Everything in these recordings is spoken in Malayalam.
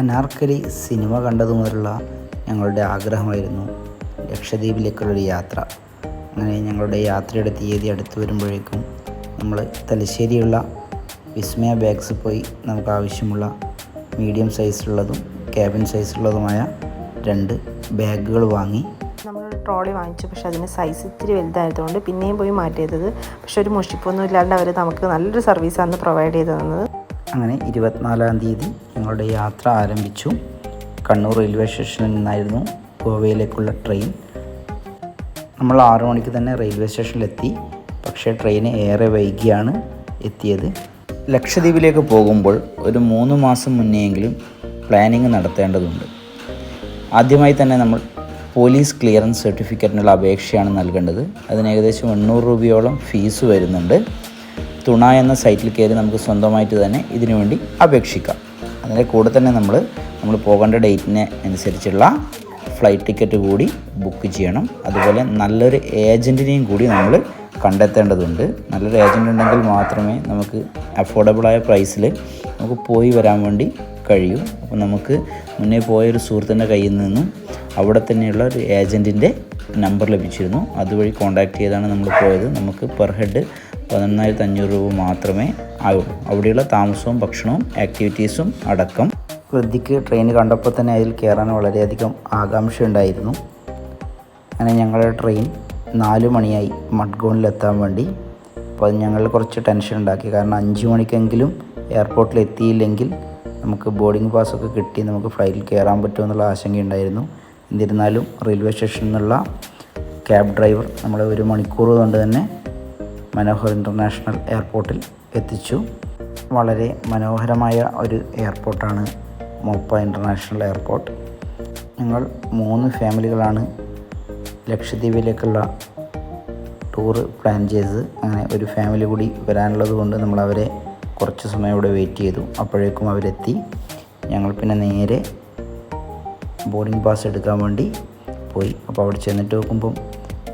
അനാർക്കലി സിനിമ കണ്ടതു മുതലുള്ള ഞങ്ങളുടെ ആഗ്രഹമായിരുന്നു ലക്ഷദ്വീപിലേക്കുള്ളൊരു യാത്ര. അങ്ങനെ ഞങ്ങളുടെ യാത്രയുടെ തീയതി അടുത്ത് വരുമ്പോഴേക്കും നമ്മൾ തലശ്ശേരിയുള്ള വിസ്മയ ബാഗ്സ് പോയി നമുക്ക് ആവശ്യമുള്ള മീഡിയം സൈസിലുള്ളതും ക്യാബിൻ സൈസിലുള്ളതുമായ രണ്ട് ബാഗുകൾ വാങ്ങി നമ്മൾ ട്രോളി വാങ്ങിച്ചു. പക്ഷെ അതിന് സൈസ് ഇത്തിരി വലുതായതുകൊണ്ട് പിന്നെയും പോയി മാറ്റിയത്. പക്ഷെ ഒരു മുഷിപ്പൊന്നും ഇല്ലാണ്ട് അവർ നമുക്ക് നല്ലൊരു സർവീസാണ് പ്രൊവൈഡ് ചെയ്ത് തന്നത്. അങ്ങനെ ഇരുപത്തിനാലാം തീയതി ഞങ്ങളുടെ യാത്ര ആരംഭിച്ചു. കണ്ണൂർ റെയിൽവേ സ്റ്റേഷനിൽ നിന്നായിരുന്നു ഗോവയിലേക്കുള്ള ട്രെയിൻ. നമ്മൾ ആറു മണിക്ക് തന്നെ റെയിൽവേ സ്റ്റേഷനിലെത്തി. പക്ഷേ ട്രെയിൻ ഏറെ വൈകിയാണ് എത്തിയത്. ലക്ഷദ്വീപിലേക്ക് പോകുമ്പോൾ ഒരു മൂന്ന് മാസം മുന്നെയെങ്കിലും പ്ലാനിങ് നടത്തേണ്ടതുണ്ട്. ആദ്യമായി തന്നെ നമ്മൾ പോലീസ് ക്ലിയറൻസ് സർട്ടിഫിക്കറ്റിനുള്ള അപേക്ഷയാണ് നൽകേണ്ടത്. അതിന് ഏകദേശം എണ്ണൂറ് രൂപയോളം ഫീസ് വരുന്നുണ്ട്. തുണ എന്ന സൈറ്റിൽ കയറി നമുക്ക് സ്വന്തമായിട്ട് തന്നെ ഇതിനു വേണ്ടി അപേക്ഷിക്കാം. അതിന്റെ കൂടെ തന്നെ നമ്മൾ നമ്മൾ പോകേണ്ട ഡേറ്റിന് അനുസരിച്ചുള്ള ഫ്ലൈറ്റ് ടിക്കറ്റ് കൂടി ബുക്ക് ചെയ്യണം. അതുപോലെ നല്ലൊരു ഏജന്റിനെയും കൂടി നമ്മൾ കണ്ടെത്തേണ്ടതുണ്ട്. നല്ലൊരു ഏജന്റ് ഉണ്ടെങ്കിൽ മാത്രമേ നമുക്ക് അഫോർഡബിളായ പ്രൈസിൽ നമുക്ക് പോയി വരാൻ വേണ്ടി കഴിയൂ. അപ്പോൾ നമുക്ക് മുന്നേ പോയൊരു സുഹൃത്തിന്റെ കയ്യിൽ നിന്നും അവിടെ തന്നെയുള്ള ഒരു ഏജന്റിന്റെ നമ്പർ ലഭിച്ചിരുന്നു. അതുവഴി കോൺടാക്ട് ചെയ്താണ് നമ്മൾ പോയത്. നമുക്ക് പെർ ഹെഡ് പതിനൊന്നായിരത്തി അഞ്ഞൂറ് രൂപ മാത്രമേ ആയുള്ളൂ അവിടെയുള്ള താമസവും ഭക്ഷണവും ആക്ടിവിറ്റീസും അടക്കം. വൃദ്ധിക്ക് ട്രെയിൻ കണ്ടപ്പോൾ തന്നെ അതിൽ കയറാൻ വളരെയധികം ആകാംക്ഷയുണ്ടായിരുന്നു. അങ്ങനെ ഞങ്ങളുടെ ട്രെയിൻ നാല് മണിയായി മഡ്ഗോണിലെത്താൻ വേണ്ടി. അപ്പോൾ അത് ഞങ്ങൾ കുറച്ച് ടെൻഷൻ ഉണ്ടാക്കി. കാരണം അഞ്ച് മണിക്കെങ്കിലും എയർപോർട്ടിൽ എത്തിയില്ലെങ്കിൽ നമുക്ക് ബോർഡിംഗ് പാസ്സൊക്കെ കിട്ടി നമുക്ക് ഫ്ലൈറ്റിൽ കയറാൻ പറ്റുമെന്നുള്ള ആശങ്കയുണ്ടായിരുന്നു. എന്നിരുന്നാലും റെയിൽവേ സ്റ്റേഷനിൽ നിന്നുള്ള ക്യാബ് ഡ്രൈവർ നമ്മളെ ഒരു മണിക്കൂർ കൊണ്ട് തന്നെ മനോഹർ ഇന്റർനാഷണൽ എയർപോർട്ടിൽ എത്തിച്ചു. വളരെ മനോഹരമായ ഒരു എയർപോർട്ടാണ് മോപ്പ ഇന്റർനാഷണൽ എയർപോർട്ട്. ഞങ്ങൾ മൂന്ന് ഫാമിലികളാണ് ലക്ഷദ്വീപിലേക്കുള്ള ടൂറ് പ്ലാൻ ചെയ്തത്. അങ്ങനെ ഒരു ഫാമിലി കൂടി വരാനുള്ളത് കൊണ്ട് നമ്മൾ അവരെ കുറച്ച് സമയം ഇവിടെ വെയിറ്റ് ചെയ്തു. അപ്പോഴേക്കും അവരെത്തി. ഞങ്ങൾ പിന്നെ നേരെ ബോർഡിംഗ് പാസ് എടുക്കാൻ വേണ്ടി പോയി. അപ്പോൾ അവിടെ ചെന്നിട്ട് നോക്കുമ്പം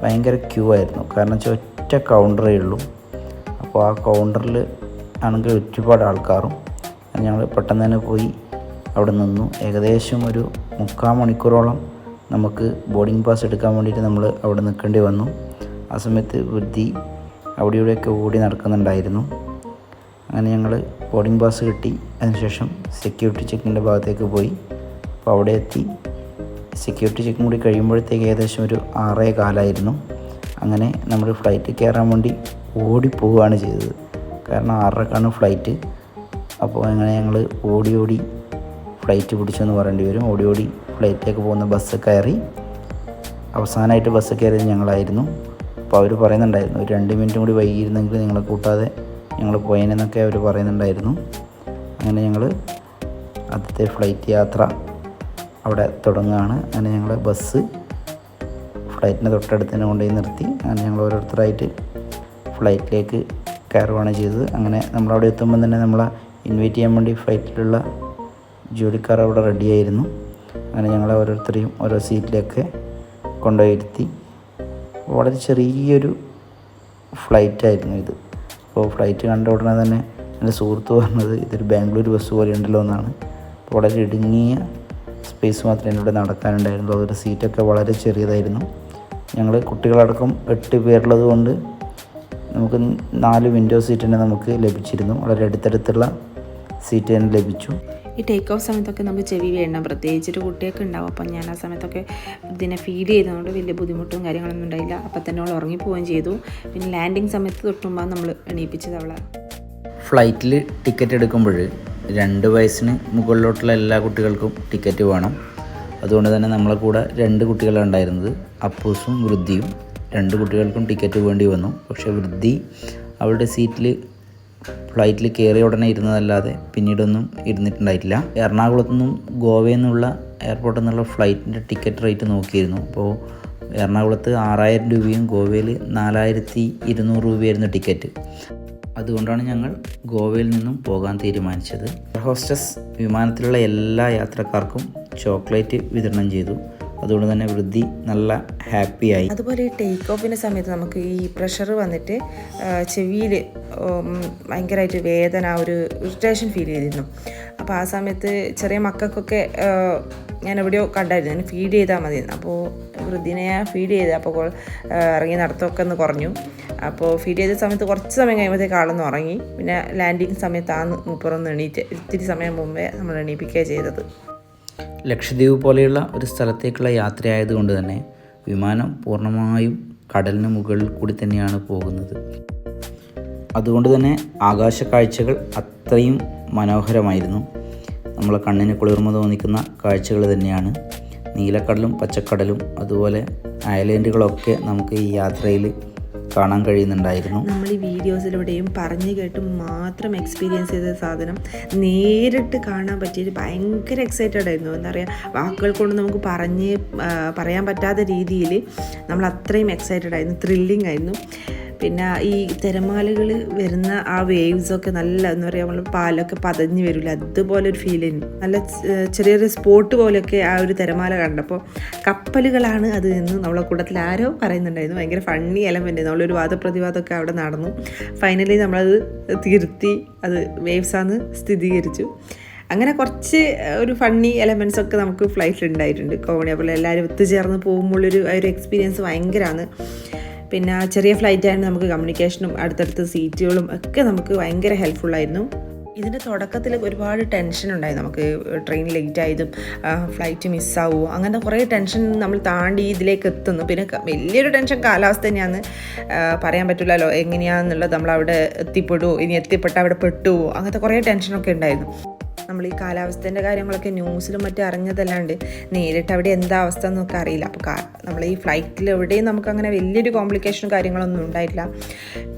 ഭയങ്കര ക്യൂ ആയിരുന്നു. കാരണം വെച്ചാൽ ഒറ്റ കൗണ്ടറേ ഉള്ളൂ. അപ്പോൾ ആ കൗണ്ടറിൽ ആണെങ്കിൽ ഒരുപാട് ആൾക്കാരും. ഞങ്ങൾ പെട്ടെന്ന് തന്നെ പോയി അവിടെ നിന്നു. ഏകദേശം ഒരു മുക്കാൽ മണിക്കൂറോളം നമുക്ക് ബോർഡിംഗ് പാസ് എടുക്കാൻ വേണ്ടിയിട്ട് നമ്മൾ അവിടെ നിൽക്കേണ്ടി വന്നു. ആ സമയത്ത് വൃദ്ധി അവിടെ ഇവിടെയൊക്കെ ഓടി നടക്കുന്നുണ്ടായിരുന്നു. അങ്ങനെ ഞങ്ങൾ ബോർഡിംഗ് പാസ് കിട്ടി. അതിനുശേഷം സെക്യൂരിറ്റി ചെക്കിന്റെ ഭാഗത്തേക്ക് പോയി. അപ്പോൾ അവിടെ എത്തി. സെക്യൂരിറ്റി ചെക്കും കൂടി കഴിയുമ്പോഴത്തേക്ക് ഏകദേശം ഒരു ആറേ കാലായിരുന്നു. അങ്ങനെ നമ്മൾ ഫ്ലൈറ്റ് കയറാൻ വേണ്ടി ഓടിപ്പോവുകയാണ് ചെയ്തത്. കാരണം ആറരക്കാണ് ഫ്ലൈറ്റ് അപ്പോൾ അങ്ങനെ ഞങ്ങൾ ഓടി ഓടി ഫ്ലൈറ്റ് പിടിച്ചെന്ന് പറയേണ്ടി വരും. ഓടി ഓടി ഫ്ലൈറ്റിലേക്ക് പോകുന്ന ബസ് കയറി അവസാനമായിട്ട് ബസ് കയറിയത് ഞങ്ങളായിരുന്നു. അപ്പോൾ അവർ പറയുന്നുണ്ടായിരുന്നു ഒരു രണ്ട് മിനിറ്റും കൂടി വൈകിയിരുന്നെങ്കിൽ നിങ്ങളെ കൂട്ടാതെ ഞങ്ങൾ പോയേനെന്നൊക്കെ അവർ പറയുന്നുണ്ടായിരുന്നു. അങ്ങനെ ഞങ്ങൾ ആദ്യത്തെ ഫ്ലൈറ്റ് യാത്ര അവിടെ തുടങ്ങുകയാണ്. അങ്ങനെ ഞങ്ങൾ ബസ് ഫ്ലൈറ്റിന്റെ തൊട്ടടുത്ത് തന്നെ കൊണ്ടുപോയി നിർത്തി. അങ്ങനെ ഞങ്ങൾ ഓരോരുത്തരായിട്ട് ഫ്ലൈറ്റിലേക്ക് കയറുകയാണ് ചെയ്തത്. അങ്ങനെ നമ്മളവിടെ എത്തുമ്പോൾ തന്നെ നമ്മളെ ഇൻവൈറ്റ് ചെയ്യാൻ വേണ്ടി ഫ്ലൈറ്റിലുള്ള ജോലിക്കാർ അവിടെ റെഡിയായിരുന്നു അങ്ങനെ ഞങ്ങളെ ഓരോരുത്തരെയും ഓരോ സീറ്റിലേക്ക് കൊണ്ടുപോയി ഇരുത്തി. വളരെ ചെറിയൊരു ഫ്ലൈറ്റായിരുന്നു ഇത്. അപ്പോൾ ഫ്ലൈറ്റ് കണ്ട ഉടനെ തന്നെ എന്റെ സുഹൃത്ത് പറഞ്ഞത് ഇതൊരു ബാംഗ്ലൂർ ബസ് പോലെ ഉണ്ടല്ലോ എന്നാണ്. വളരെ ഇടുങ്ങിയ സ്പേസ് മാത്രമേ ഇവിടെ നടക്കാനുണ്ടായിരുന്നുള്ളൂ. അതൊരു സീറ്റൊക്കെ വളരെ ചെറിയതായിരുന്നു. ഞങ്ങൾ കുട്ടികളടക്കം എട്ട് പേരുള്ളത് കൊണ്ട് നമുക്ക് നാല് വിൻഡോ സീറ്റ് തന്നെ നമുക്ക് ലഭിച്ചിരുന്നു. വളരെ അടുത്തടുത്തുള്ള സീറ്റ് തന്നെ ലഭിച്ചു. ഈ ടേക്ക് ഓഫ് സമയത്തൊക്കെ നമുക്ക് ചെവി വേണം പ്രത്യേകിച്ച് ഒരു കുട്ടിയൊക്കെ ഉണ്ടാവും. അപ്പം ഞാൻ ആ സമയത്തൊക്കെ ഇതിനെ ഫീഡ് ചെയ്തതുകൊണ്ട് വലിയ ബുദ്ധിമുട്ടും കാര്യങ്ങളൊന്നും ഉണ്ടായില്ല. അപ്പം തന്നെ അവൾ ഉറങ്ങിപ്പോവുകയും ചെയ്തു. പിന്നെ ലാൻഡിങ് സമയത്ത് തൊട്ടുമ്പോൾ നമ്മൾ എണീപ്പിച്ചത് അവളെ. ഫ്ലൈറ്റിൽ ടിക്കറ്റ് എടുക്കുമ്പോൾ രണ്ട് വയസ്സിന് മുകളിലോട്ടുള്ള എല്ലാ കുട്ടികൾക്കും ടിക്കറ്റ് വേണം. അതുകൊണ്ട് തന്നെ നമ്മളെ കൂടെ രണ്ട് കുട്ടികളാണ് ഉണ്ടായിരുന്നത്. അപ്പൂസും വൃദ്ധിയും. രണ്ട് കുട്ടികൾക്കും ടിക്കറ്റ് വേണ്ടി വന്നു. പക്ഷേ വൃദ്ധി അവളുടെ സീറ്റിൽ ഫ്ലൈറ്റിൽ കയറിയ ഉടനെ ഇരുന്നതല്ലാതെ പിന്നീടൊന്നും ഇരുന്നിട്ടുണ്ടായിട്ടില്ല. എറണാകുളത്തു നിന്നും ഗോവയിൽ നിന്നുള്ള എയർപോർട്ടിൽ നിന്നുള്ള ഫ്ലൈറ്റിന്റെ ടിക്കറ്റ് റേറ്റ് നോക്കിയിരുന്നു. അപ്പോൾ എറണാകുളത്ത് ആറായിരം രൂപയും ഗോവയിൽ നാലായിരത്തി ഇരുന്നൂറ് രൂപയായിരുന്നു ടിക്കറ്റ് അതുകൊണ്ടാണ് ഞങ്ങൾ ഗോവയിൽ നിന്നും പോകാൻ തീരുമാനിച്ചത്. ഹോസ്റ്റസ് വിമാനത്തിലുള്ള എല്ലാ യാത്രക്കാർക്കും ചോക്ലേറ്റ് വിതരണം ചെയ്തു. അതുകൊണ്ട് തന്നെ വൃദ്ധി നല്ല ഹാപ്പിയായി അതുപോലെ ഈ ടേക്ക് ഓഫിന്റെ സമയത്ത് നമുക്ക് ഈ പ്രഷർ വന്നിട്ട് ചെവിയിൽ ഭയങ്കരമായിട്ട് വേദന ഒരു ഇറിറ്റേഷൻ ഫീൽ ചെയ്തിരുന്നു. അപ്പോൾ ആ സമയത്ത് ചെറിയ മക്കൾക്കൊക്കെ ഞാൻ എവിടെയോ കണ്ടായിരുന്നു. ഞാൻ ഫീഡ് ചെയ്താൽ മതി അപ്പോൾ വൃദ്ധിനെ ഫീഡ് ചെയ്ത് അപ്പോൾ ഇറങ്ങി നടത്തമൊക്കെ ഒന്ന് കുറഞ്ഞു. അപ്പോൾ ഫീഡ് ചെയ്ത സമയത്ത് കുറച്ച് സമയം കഴിയുമ്പോഴത്തേക്ക് ആളൊന്ന് ഉറങ്ങി. പിന്നെ ലാൻഡിങ് സമയത്താണ് മൂപ്പറൊന്ന് എണീറ്റ് ഇത്തിരി സമയം മുമ്പേ നമ്മൾ എണീപ്പിക്കുകയാണ് ചെയ്തത്. ലക്ഷദ്വീപ് പോലെയുള്ള ഒരു സ്ഥലത്തേക്കുള്ള യാത്രയായതുകൊണ്ട് തന്നെ വിമാനം പൂർണമായും കടലിന് മുകളിൽ കൂടി തന്നെയാണ് പോകുന്നത്. അതുകൊണ്ട് തന്നെ ആകാശ കാഴ്ചകൾ അത്രയും മനോഹരമായിരുന്നു. നമ്മളെ കണ്ണിന് കുളിർമ തോന്നിക്കുന്ന കാഴ്ചകൾ തന്നെയാണ്. നീലക്കടലും പച്ചക്കടലും അതുപോലെ ഐലൻഡുകളൊക്കെ നമുക്ക് ഈ യാത്രയിൽ കാണാൻ കഴിയുന്നുണ്ടായിരുന്നു. നമ്മൾ ഈ വീഡിയോസിലൂടെയും പറഞ്ഞു കേട്ടും മാത്രം എക്സ്പീരിയൻസ് ചെയ്ത സാധനം നേരിട്ട് കാണാൻ പറ്റിയത് ഭയങ്കര എക്സൈറ്റഡ് ആയിരുന്നു. എന്താ പറയുക വാക്കുകൾ കൊണ്ട് നമുക്ക് പറഞ്ഞ് പറയാൻ പറ്റാത്ത രീതിയിൽ നമ്മൾ അത്രയും എക്സൈറ്റഡ് ആയിരുന്നു ത്രില്ലിംഗ് ആയിരുന്നു. പിന്നെ ഈ തിരമാലകൾ വരുന്ന ആ വേവ്സ് ഒക്കെ നല്ല എന്താ പറയുക നമ്മൾ പാലൊക്കെ പതഞ്ഞ് വരില്ല അതുപോലെ ഒരു ഫീൽ നല്ല ചെറിയൊരു സ്പോട്ട് പോലെയൊക്കെ ആ ഒരു തിരമാല കണ്ടപ്പോൾ കപ്പലുകളാണ് അത് എന്ന് നമ്മളെ കൂട്ടത്തിൽ ആരോ പറയുന്നുണ്ടായിരുന്നു. ഭയങ്കര ഫണ്ണി എലമെന്റ് നമ്മളൊരു വാദപ്രതിവാദമൊക്കെ അവിടെ നടന്നു. ഫൈനലി നമ്മളത് തിരുത്തി അത് വേവ്സാന്ന് സ്ഥിരീകരിച്ചു അങ്ങനെ കുറച്ച് ഒരു ഫണ്ണി എലമെൻസ് ഒക്കെ നമുക്ക് ഫ്ലൈറ്റിൽ ഉണ്ടായിട്ടുണ്ട്. കോമഡി അപ്പോൾ എല്ലാവരും ഒത്തുചേർന്ന് പോകുമ്പോഴൊരു ഒരു എക്സ്പീരിയൻസ് ഭയങ്കരമാണ് പിന്നെ ചെറിയ ഫ്ലൈറ്റ് ആയതുകൊണ്ട് നമുക്ക് കമ്മ്യൂണിക്കേഷനും അടുത്തടുത്ത് സീറ്റുകളും ഒക്കെ നമുക്ക് ഭയങ്കര ഹെൽപ്ഫുള്ളായിരുന്നു ഇതിന്റെ തുടക്കത്തിൽ ഒരുപാട് ടെൻഷൻ ഉണ്ടായി നമുക്ക് ട്രെയിൻ ലേറ്റ് ആയതും ഫ്ലൈറ്റ് മിസ്സാവുമോ അങ്ങനെ കുറേ ടെൻഷൻ നമ്മൾ താണ്ടി ഇതിലേക്ക് എത്തുന്നു. പിന്നെ വലിയൊരു ടെൻഷൻ കാലാവസ്ഥ തന്നെയാണ്. പറയാൻ പറ്റില്ലല്ലോ എങ്ങനെയാണെന്നുള്ളത് നമ്മൾ അവിടെ എത്തിപ്പെടുമോ ഇനി എത്തിപ്പെട്ട അവിടെ പെട്ടുവോ അങ്ങനത്തെ കുറേ ടെൻഷനൊക്കെ ഉണ്ടായിരുന്നു. നമ്മൾ ഈ കാലാവസ്ഥേന്റെ കാര്യങ്ങളൊക്കെ ന്യൂസിലും മറ്റും അറിഞ്ഞതല്ലാണ്ട് നേരിട്ട് അവിടെ എന്താ അവസ്ഥ എന്നൊക്കെ അറിയില്ല. അപ്പോൾ നമ്മൾ ഈ ഫ്ലൈറ്റിൽ എവിടെയും നമുക്ക് അങ്ങനെ വലിയൊരു കോംപ്ലിക്കേഷനും കാര്യങ്ങളൊന്നും ഉണ്ടായിട്ടില്ല.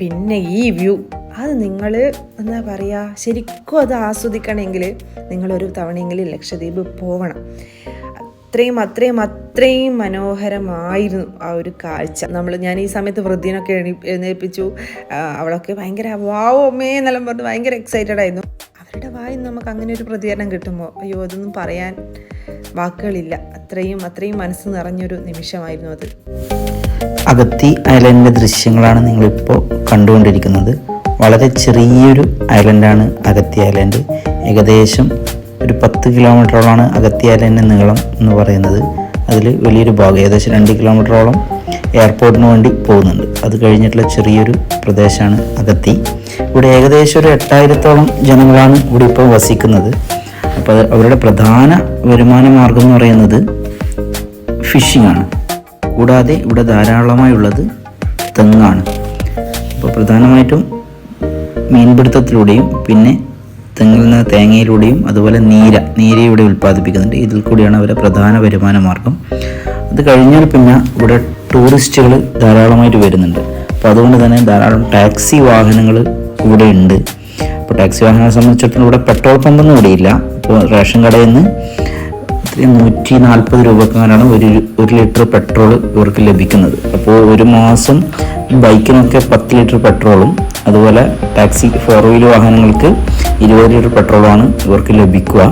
പിന്നെ ഈ വ്യൂ അത് നിങ്ങൾ എന്താ പറയുക ശരിക്കും അത് ആസ്വദിക്കണമെങ്കിൽ നിങ്ങളൊരു തവണയെങ്കിലും ലക്ഷദ്വീപ് പോകണം അത്രയും അത്രയും അത്രയും മനോഹരമായിരുന്നു ആ ഒരു കാഴ്ച. നമ്മൾ ഞാൻ ഈ സമയത്ത് വൃദ്ധിനൊക്കെ എഴുന്നേൽപ്പിച്ചു. അവളൊക്കെ ഭയങ്കര വാവോ അമ്മേ എന്നെല്ലാം പറഞ്ഞ് ഭയങ്കര എക്സൈറ്റഡ് ആയിരുന്നു. വായിൽ നമുക്ക് അങ്ങനെ ഒരു പ്രതികരണം കിട്ടുമ്പോൾ അയ്യോ അതൊന്നും പറയാൻ വാക്കുകളില്ല. അത്രയും അത്രയും മനസ്സ് നിറഞ്ഞൊരു നിമിഷമായിരുന്നു അത്. അഗത്തി ഐലൻഡിന്റെ ദൃശ്യങ്ങളാണ് നിങ്ങളിപ്പോൾ കണ്ടുകൊണ്ടിരിക്കുന്നത്. വളരെ ചെറിയൊരു ഐലൻഡാണ് അഗത്തി ഐലൻഡ്. ഏകദേശം ഒരു പത്ത് കിലോമീറ്ററോളമാണ് അഗത്തി ഐലൻഡിന്റെ നീളം എന്ന് പറയുന്നത്. അതിൽ വലിയൊരു ഭാഗം ഏകദേശം രണ്ട് കിലോമീറ്ററോളം എയർപോർട്ടിന് വേണ്ടി പോകുന്നുണ്ട്. അത് കഴിഞ്ഞിട്ടുള്ള ചെറിയൊരു പ്രദേശമാണ് അകത്തി ഇവിടെ ഏകദേശം ഒരു എട്ടായിരത്തോളം ജനങ്ങളാണ് ഇവിടെ ഇപ്പോൾ വസിക്കുന്നത്. അപ്പോൾ അവരുടെ പ്രധാന വരുമാന മാർഗം എന്ന് പറയുന്നത് ഫിഷിംഗ് ആണ്. കൂടാതെ ഇവിടെ ധാരാളമായുള്ളത് തെങ്ങാണ്. അപ്പോൾ പ്രധാനമായിട്ടും മീൻപിടുത്തത്തിലൂടെയും പിന്നെ തെങ്ങിൽ നിന്ന് തേങ്ങയിലൂടെയും അതുപോലെ നീര നീര ഇവിടെ ഉൽപ്പാദിപ്പിക്കുന്നുണ്ട്. ഇതിൽ കൂടിയാണ് അവരുടെ പ്രധാന വരുമാന മാർഗം. അത് കഴിഞ്ഞാൽ പിന്നെ ഇവിടെ ടൂറിസ്റ്റുകൾ ധാരാളമായിട്ട് വരുന്നുണ്ട്. അപ്പോൾ അതുകൊണ്ട് തന്നെ ധാരാളം ടാക്സി വാഹനങ്ങൾ ഇവിടെ ഉണ്ട്. അപ്പോൾ ടാക്സി വാഹനങ്ങളെ സംബന്ധിച്ചിടത്തോളം ഇവിടെ പെട്രോൾ പമ്പൊന്നും ഇവിടെ ഇല്ല. അപ്പോൾ റേഷൻ കടയിൽ നിന്ന് നൂറ്റി നാൽപ്പത് രൂപക്കാരാണ് ഒരു ഒരു ലിറ്റർ പെട്രോൾ ഇവർക്ക് ലഭിക്കുന്നത്. അപ്പോൾ ഒരു മാസം ബൈക്കിനൊക്കെ പത്ത് ലിറ്റർ പെട്രോളും അതുപോലെ ടാക്സി ഫോർ വീലർ വാഹനങ്ങൾക്ക് ഇരുപത് ലിറ്റർ പെട്രോളാണ് ഇവർക്ക് ലഭിക്കുക.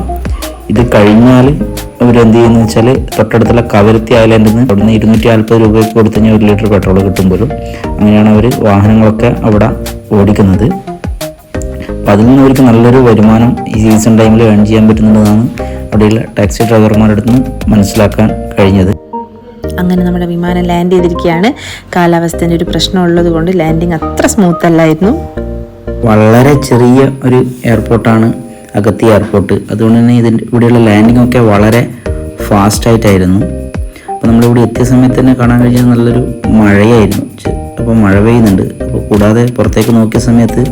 ഇത് കഴിഞ്ഞാൽ ഇവരെന്ത് ചെയ്യുന്നത് വെച്ചാൽ തൊട്ടടുത്തുള്ള കവരത്തി ഐലൻഡിൽ നിന്ന് അവിടുന്ന് ഇരുന്നൂറ്റി നാൽപ്പത് രൂപയ്ക്ക് കൊടുത്തു കഴിഞ്ഞാൽ ഒരു ലിറ്റർ പെട്രോൾ കിട്ടുമ്പോഴും അങ്ങനെയാണ് അവർ വാഹനങ്ങളൊക്കെ അവിടെ ഓടിക്കുന്നത്. അപ്പം അതിൽ നിന്ന് അവർക്ക് നല്ലൊരു വരുമാനം ഈ സീസൺ ടൈമിൽ ഏൺ ചെയ്യാൻ പറ്റുന്നുണ്ടെന്നാണ് അവിടെയുള്ള ടാക്സി ഡ്രൈവർമാരുടെ അടുത്ത് നിന്ന് മനസ്സിലാക്കാൻ കഴിഞ്ഞത്. അങ്ങനെ നമ്മുടെ വിമാനം ലാൻഡ് ചെയ്തിരിക്കുകയാണ്. കാലാവസ്ഥേന്റെ ഒരു പ്രശ്നമുള്ളത് കൊണ്ട് ലാൻഡിങ് അത്ര സ്മൂത്ത് അല്ലായിരുന്നു. വളരെ ചെറിയ ഒരു എയർപോർട്ടാണ് അഗത്തി എയർപോർട്ട് അതുകൊണ്ട് തന്നെ ഇതിന്റെ ഇവിടെയുള്ള ലാൻഡിംഗ് ഒക്കെ വളരെ ഫാസ്റ്റായിട്ടായിരുന്നു അപ്പോൾ നമ്മളിവിടെ എത്തിയ സമയത്ത് തന്നെ കാണാൻ കഴിഞ്ഞാൽ നല്ലൊരു മഴയായിരുന്നു. അപ്പോൾ മഴ പെയ്യുന്നുണ്ട്. അപ്പോൾ കൂടാതെ പുറത്തേക്ക് നോക്കിയ സമയത്ത്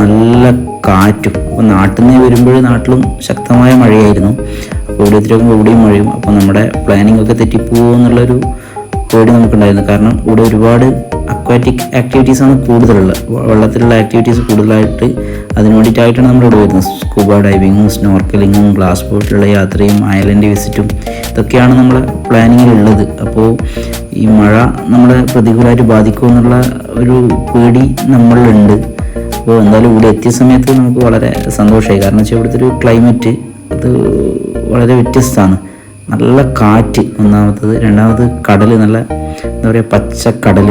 നല്ല കാറ്റും. അപ്പോൾ നാട്ടിൽ നിന്ന് വരുമ്പോൾ നാട്ടിലും ശക്തമായ മഴയായിരുന്നു. അപ്പോൾ ഇവിടെ എത്തിക്കുമ്പോൾ ഇവിടെയും മഴയും. അപ്പോൾ നമ്മുടെ പ്ലാനിംഗ് ഒക്കെ തെറ്റിപ്പോകുമെന്നുള്ളൊരു പേടി നമുക്കുണ്ടായിരുന്നു. കാരണം ഇവിടെ ഒരുപാട് അക്വാറ്റിക് ആക്ടിവിറ്റീസ് ആണ് കൂടുതലുള്ളത്. വെള്ളത്തിലുള്ള ആക്ടിവിറ്റീസ് കൂടുതലായിട്ട് അതിന് വേണ്ടിയിട്ടായിട്ടാണ് നമ്മൾ ഇവിടെ വരുന്നത്. സ്കൂബ ഡൈവിങ്ങും സ്നോർക്കലിങ്ങും ഗ്ലാസ് ബോട്ടിലുള്ള യാത്രയും ഐലൻഡ് വിസിറ്റും ഇതൊക്കെയാണ് നമ്മുടെ പ്ലാനിങ്ങിലുള്ളത് അപ്പോൾ ഈ മഴ നമ്മളെ പ്രതികൂലമായിട്ട് ബാധിക്കുമെന്നുള്ള ഒരു പേടി നമ്മളിലുണ്ട്. അപ്പോൾ എന്തായാലും ഇവിടെ എത്തിയ സമയത്ത് നമുക്ക് വളരെ സന്തോഷമായി. കാരണം വെച്ചാൽ ഇവിടുത്തെ ഒരു ക്ലൈമറ്റ് അത് വളരെ വ്യത്യസ്തമാണ്. നല്ല കാറ്റ് ഒന്നാമത്തത്. രണ്ടാമത് കടൽ നല്ല എന്താ പറയുക പച്ചക്കടൽ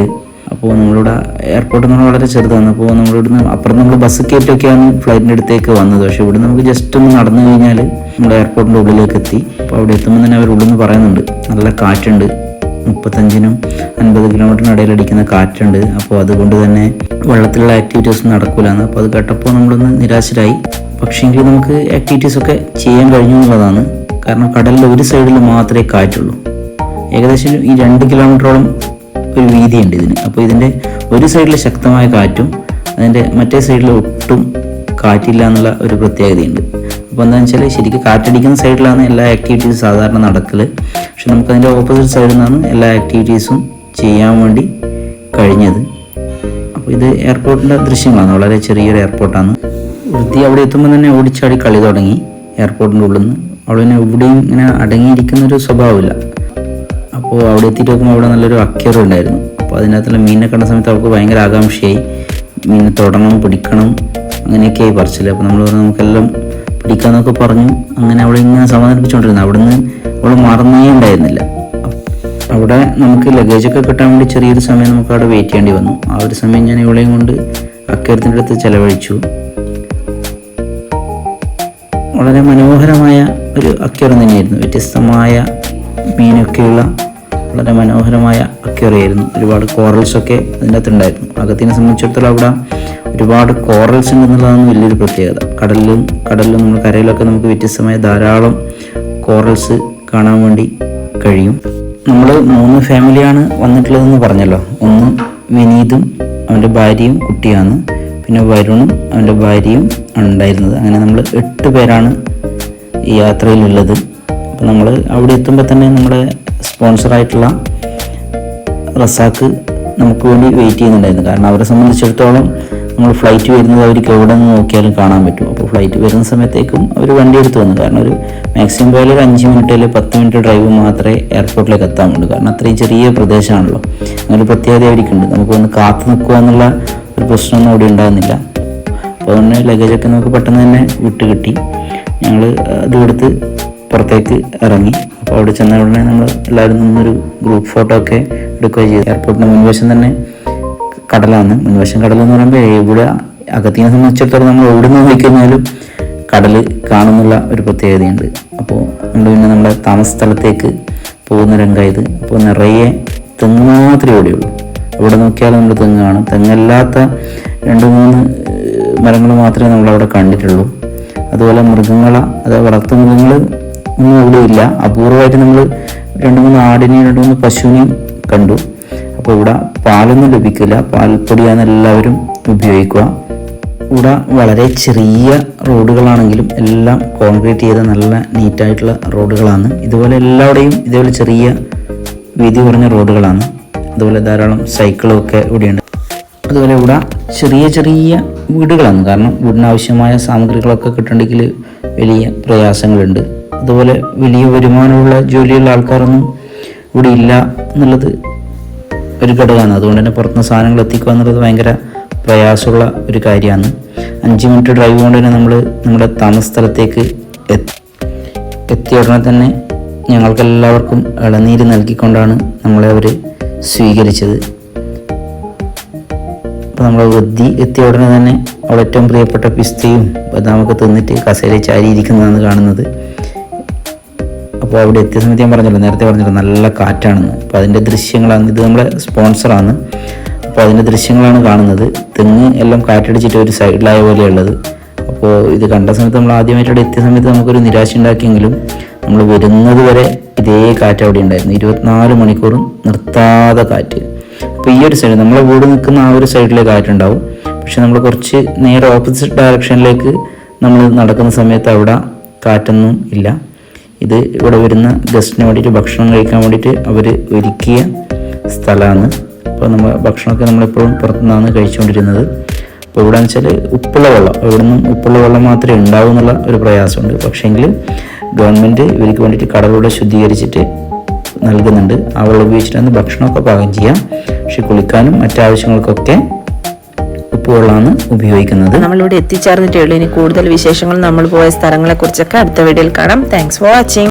അപ്പോൾ നമ്മളിവിടെ എയർപോർട്ട് എന്ന് പറഞ്ഞാൽ വളരെ ചെറുതാണ്. അപ്പോൾ നമ്മളിവിടുന്ന് അപ്പുറം നമ്മൾ ബസ് കയറ്റൊക്കെയാണ് ഫ്ലൈറ്റിന്റെ അടുത്തേക്ക് വന്നത്. പക്ഷേ ഇവിടെ നമുക്ക് ജസ്റ്റ് ഒന്ന് നടന്നു കഴിഞ്ഞാൽ നമ്മൾ എയർപോർട്ടിന്റെ ഉള്ളിലേക്ക് എത്തി. അപ്പോൾ അവിടെ എത്തുമ്പോൾ തന്നെ അവർ ഉള്ളിൽ നിന്ന് പറയുന്നുണ്ട്. നല്ല കാറ്റുണ്ട്. മുപ്പത്തഞ്ചിനും അൻപത് കിലോമീറ്ററിന് ഇടയിൽ അടിക്കുന്ന കാറ്റുണ്ട്. അപ്പോൾ അതുകൊണ്ട് തന്നെ വെള്ളത്തിലുള്ള ആക്ടിവിറ്റീസ് നടക്കൂലെന്ന്. അപ്പോൾ അത് കേട്ടപ്പോൾ നമ്മളൊന്ന് നിരാശരായി. പക്ഷേങ്കിൽ നമുക്ക് ആക്ടിവിറ്റീസ് ഒക്കെ ചെയ്യാൻ കഴിഞ്ഞു എന്നുള്ളതാണ്. കാരണം കടലിന്റെ ഒരു സൈഡിൽ മാത്രമേ കാറ്റുള്ളൂ. ഏകദേശം ഈ രണ്ട് കിലോമീറ്ററോളം ഒരു വീതിയുണ്ട് ഇതിന്. അപ്പോൾ ഇതിന്റെ ഒരു സൈഡിൽ ശക്തമായ കാറ്റും അതിന്റെ മറ്റേ സൈഡിൽ ഒട്ടും കാറ്റില്ല എന്നുള്ള ഒരു പ്രത്യേകതയുണ്ട്. അപ്പോൾ എന്താണെന്ന് വെച്ചാൽ ശരിക്കും കാറ്റടിക്കുന്ന സൈഡിലാണ് എല്ലാ ആക്ടിവിറ്റീസും സാധാരണ നടക്കൽ പക്ഷെ നമുക്ക് അതിന്റെ ഓപ്പോസിറ്റ് സൈഡിൽ നിന്നാണ് എല്ലാ ആക്ടിവിറ്റീസും ചെയ്യാൻ വേണ്ടി കഴിഞ്ഞത്. അപ്പോൾ ഇത് എയർപോർട്ടിന്റെ ദൃശ്യങ്ങളാണ്. വളരെ ചെറിയൊരു എയർപോർട്ടാണ് വൃത്തി അവിടെ എത്തുമ്പോൾ തന്നെ ഓടിച്ചാടി കളി തുടങ്ങി എയർപോർട്ടിന്റെ ഉള്ളിൽ നിന്ന് അവിടെ പിന്നെ എവിടെയും ഇങ്ങനെ അടങ്ങിയിരിക്കുന്നൊരു സ്വഭാവമില്ല. അപ്പോൾ അവിടെ എത്തിയിട്ട് നോക്കുമ്പോൾ അവിടെ നല്ലൊരു അക്യറും ഉണ്ടായിരുന്നു. അപ്പോൾ അതിനകത്തുള്ള മീനിനെ കണ്ട സമയത്ത് അവൾക്ക് ഭയങ്കര ആകാംക്ഷയായി. മീനെ തൊടണം പിടിക്കണം അങ്ങനെയൊക്കെയായി പറിച്ചില്ല അപ്പോൾ നമ്മൾ പറഞ്ഞു നമുക്കെല്ലാം പിടിക്കാമെന്നൊക്കെ പറഞ്ഞു അങ്ങനെ അവിടെ ഇങ്ങനെ സമാധാനിപ്പിച്ചുകൊണ്ടിരുന്നു അവിടെ നിന്ന് അവൾ മറന്നേ ഉണ്ടായിരുന്നില്ല. അവിടെ നമുക്ക് ലഗേജൊക്കെ കിട്ടാൻ വേണ്ടി ചെറിയൊരു സമയം നമുക്ക് അവിടെ വെയിറ്റ് ചെയ്യേണ്ടി വന്നു. ആ ഒരു സമയം ഞാൻ ഇവളെയും കൊണ്ട് അക്കരത്തിന്റെ അടുത്ത് ചെലവഴിച്ചു. വളരെ മനോഹരമായ ഒരു അക്വേറിയം തന്നെയായിരുന്നു. വ്യത്യസ്തമായ മീനൊക്കെയുള്ള വളരെ മനോഹരമായ അക്വേറിയായിരുന്നു ഒരുപാട് കോറൽസ് ഒക്കെ അകത്തുണ്ടായിരുന്നു. അകത്തിനെ സംബന്ധിച്ചിടത്തോളം അവിടെ ഒരുപാട് കോറൽസ് ഉണ്ടെന്നുള്ളതാണ് വലിയൊരു പ്രത്യേകത. കടലിലും കടലിലും നമ്മൾ കരയിലൊക്കെ നമുക്ക് വ്യത്യസ്തമായ ധാരാളം കോറൽസ് കാണാൻ വേണ്ടി കഴിയും. നമ്മൾ മൂന്ന് ഫാമിലിയാണ് വന്നിട്ടുള്ളതെന്ന് പറഞ്ഞല്ലോ. ഒന്ന് വിനീതും അവന്റെ ഭാര്യയും കുട്ടിയാണ്. പിന്നെ വരുണും അവന്റെ ഭാര്യയും ആണ് ഉണ്ടായിരുന്നത്. അങ്ങനെ നമ്മൾ എട്ട് പേരാണ് ഈ യാത്രയിലുള്ളത്. അപ്പോൾ നമ്മൾ അവിടെ എത്തുമ്പോൾ തന്നെ നമ്മുടെ സ്പോൺസറായിട്ടുള്ള റസാക്ക് നമുക്ക് വേണ്ടി വെയിറ്റ് ചെയ്യുന്നുണ്ടായിരുന്നു. കാരണം അവരെ സംബന്ധിച്ചിടത്തോളം നമ്മൾ ഫ്ലൈറ്റ് വരുന്നത് അവർക്ക് എവിടെ നിന്ന് നോക്കിയാലും കാണാൻ പറ്റും. അപ്പോൾ ഫ്ലൈറ്റ് വരുന്ന സമയത്തേക്കും അവർ വണ്ടി എടുത്ത് വന്നു. കാരണം ഒരു മാക്സിമം പോയാലും ഒരു അഞ്ച് മിനിറ്റ് അല്ലെങ്കിൽ പത്ത് മിനിറ്റ് ഡ്രൈവ് മാത്രമേ എയർപോർട്ടിലേക്ക് വേണ്ടൂ കാരണം അത്രയും ചെറിയ പ്രദേശമാണല്ലോ. അങ്ങനെ പ്രത്യേകത അവർക്കുണ്ട് നമുക്ക് വന്ന് കാത്തു നിൽക്കുക എന്നുള്ള ഒരു പ്രശ്നമൊന്നും അവിടെ ഉണ്ടാകുന്നില്ല അപ്പോൾ അതുകൊണ്ട് ലഗേജൊക്കെ നമുക്ക് പെട്ടെന്ന് തന്നെ വിട്ട് കിട്ടി ഞങ്ങൾ അത് എടുത്ത് പുറത്തേക്ക് ഇറങ്ങി. അപ്പോൾ അവിടെ ചെന്ന ഉടനെ നമ്മൾ എല്ലാവരും നിന്നൊരു ഗ്രൂപ്പ് ഫോട്ടോ ഒക്കെ എടുക്കുകയും ചെയ്തു. എയർപോർട്ടിന്റെ മുൻവശം തന്നെ കടലാണ്. മുൻവശം കടൽ എന്ന് പറയുമ്പോൾ ഇവിടെ അകത്തിനെ സംബന്ധിച്ചിടത്തോളം നമ്മൾ എവിടെ നിന്ന് നോക്കിക്കഴിഞ്ഞാലും കടൽ കാണുന്നുള്ള ഒരു പ്രത്യേകതയുണ്ട്. അപ്പോൾ നമ്മൾ പിന്നെ നമ്മുടെ താമസ സ്ഥലത്തേക്ക് പോകുന്ന രംഗമായത് അപ്പോൾ നിറയെ തെങ്ങ് മാത്രമേ ഇവിടെയുള്ളൂ. അവിടെ നോക്കിയാലും നമ്മൾ തെങ്ങ് കാണും. തെങ്ങല്ലാത്ത രണ്ട് മൂന്ന് മരങ്ങൾ മാത്രമേ നമ്മളവിടെ കണ്ടിട്ടുള്ളൂ. അതുപോലെ മൃഗങ്ങളെ അതായത് വളർത്തു മൃഗങ്ങൾ ഒന്നും ഇവിടെ ഇല്ല. അപൂർവമായിട്ട് നമ്മൾ രണ്ട് മൂന്ന് ആടിനെയും രണ്ട് മൂന്ന് പശുവിനെയും കണ്ടു. അപ്പോൾ ഇവിടെ പാലൊന്നും ലഭിക്കില്ല. പാൽപ്പൊടിയാണ് എല്ലാവരും ഉപയോഗിക്കുക. ഇവിടെ വളരെ ചെറിയ റോഡുകളാണെങ്കിലും എല്ലാം കോൺക്രീറ്റ് ചെയ്ത നല്ല നീറ്റായിട്ടുള്ള റോഡുകളാണ്. ഇതുപോലെ എല്ലാവരുടെയും ഇതേപോലെ ചെറിയ വീതി കുറഞ്ഞ റോഡുകളാണ്. അതുപോലെ ധാരാളം സൈക്കിളും ഒക്കെ ഇവിടെയുണ്ട്. അതുപോലെ ഇവിടെ ചെറിയ ചെറിയ വീടുകളാണ്. കാരണം വീടിനാവശ്യമായ സാമഗ്രികളൊക്കെ കിട്ടണമെങ്കിൽ വലിയ പ്രയാസങ്ങളുണ്ട്. അതുപോലെ വലിയ വരുമാനമുള്ള ജോലിയുള്ള ആൾക്കാരൊന്നും ഇവിടെ ഇല്ല എന്നുള്ളത് ഒരു ഘടകമാണ്. അതുകൊണ്ട് തന്നെ പുറത്തുനിന്ന് സാധനങ്ങൾ എത്തിക്കുക എന്നുള്ളത് ഭയങ്കര പ്രയാസമുള്ള ഒരു കാര്യമാണ്. അഞ്ച് മിനിറ്റ് ഡ്രൈവ് കൊണ്ട് തന്നെ നമ്മൾ നമ്മുടെ താമസ സ്ഥലത്തേക്ക് എത്തി എത്തിയ ഉടനെ തന്നെ ഞങ്ങൾക്കെല്ലാവർക്കും ഇളനീര് നൽകിക്കൊണ്ടാണ് നമ്മളെ അവർ സ്വീകരിച്ചത്. അപ്പോൾ നമ്മൾ വൃദ്ധി എത്തിയ ഉടനെ തന്നെ അവളേറ്റവും പ്രിയപ്പെട്ട പിസ്തയും ബദാമൊക്കെ തിന്നിട്ട് കസേരയിൽ ചാരിയിരിക്കുന്നതാണ് കാണുന്നത്. അപ്പോൾ അവിടെ എത്തിയ സമയത്ത് ഞാൻ പറഞ്ഞല്ലോ നേരത്തെ പറഞ്ഞല്ലോ നല്ല കാറ്റാണെന്ന്. അപ്പോൾ അതിന്റെ ദൃശ്യങ്ങളാണ് ഇത് നമ്മുടെ സ്പോൺസറാണ്. അപ്പോൾ അതിന്റെ ദൃശ്യങ്ങളാണ് കാണുന്നത്. തെങ്ങ് എല്ലാം കാറ്റടിച്ചിട്ട് ഒരു സൈഡിലായ പോലെയുള്ളത്. അപ്പോൾ ഇത് കണ്ട സമയത്ത് നമ്മൾ ആദ്യമായിട്ട് അവിടെ എത്തിയ സമയത്ത് നമുക്കൊരു നിരാശ ഉണ്ടാക്കിയെങ്കിലും നമ്മൾ വരുന്നത് വരെ ഇതേ കാറ്റ് അവിടെ ഉണ്ടായിരുന്നു. ഇരുപത്തിനാല് മണിക്കൂറും നിർത്താതെ കാറ്റ്. അപ്പോൾ ഈ ഒരു സൈഡ് നമ്മളെ വീട് നിൽക്കുന്ന ആ ഒരു സൈഡിലെ കാറ്റുണ്ടാവും. പക്ഷെ നമ്മൾ കുറച്ച് നേരെ ഓപ്പോസിറ്റ് ഡയറക്ഷനിലേക്ക് നമ്മൾ നടക്കുന്ന സമയത്ത് അവിടെ കാറ്റൊന്നും ഇല്ല. ഇത് ഇവിടെ വരുന്ന ഗസ്റ്റിന് വേണ്ടിയിട്ട് ഭക്ഷണം കഴിക്കാൻ വേണ്ടിയിട്ട് അവർ ഒരുക്കിയ സ്ഥലമാണ്. അപ്പോൾ നമ്മൾ ഭക്ഷണമൊക്കെ നമ്മളെപ്പോഴും പുറത്തുനിന്നാണ് കഴിച്ചുകൊണ്ടിരുന്നത്. അപ്പോൾ ഇവിടെ വെച്ചാൽ ഉപ്പുള്ള വെള്ളം. ഇവിടെ നിന്നും ഉപ്പുള്ള വെള്ളം മാത്രമേ ഉണ്ടാവൂ എന്നുള്ള ഒരു പ്രയാസമുണ്ട്. പക്ഷേങ്കിൽ ഗവൺമെന്റ് ഇവർക്ക് വേണ്ടിയിട്ട് കടലൂടെ ശുദ്ധീകരിച്ചിട്ട് നൽകുന്നുണ്ട്. ആ വെള്ളം ഉപയോഗിച്ചിട്ടാണ് ഭക്ഷണമൊക്കെ പാകം ചെയ്യാം. പക്ഷെ കുളിക്കാനും മറ്റാവശ്യങ്ങൾക്കൊക്കെ ഉപ്പുവെള്ളമാണ് ഉപയോഗിക്കുന്നത്. നമ്മളിവിടെ എത്തിച്ചേർന്നിട്ടേ ഉള്ളൂ. ഇനി കൂടുതൽ വിശേഷങ്ങൾ നമ്മൾ പോയ സ്ഥലങ്ങളെ കുറിച്ചൊക്കെ അടുത്ത വീഡിയോയിൽ കാണാം. Thanks for watching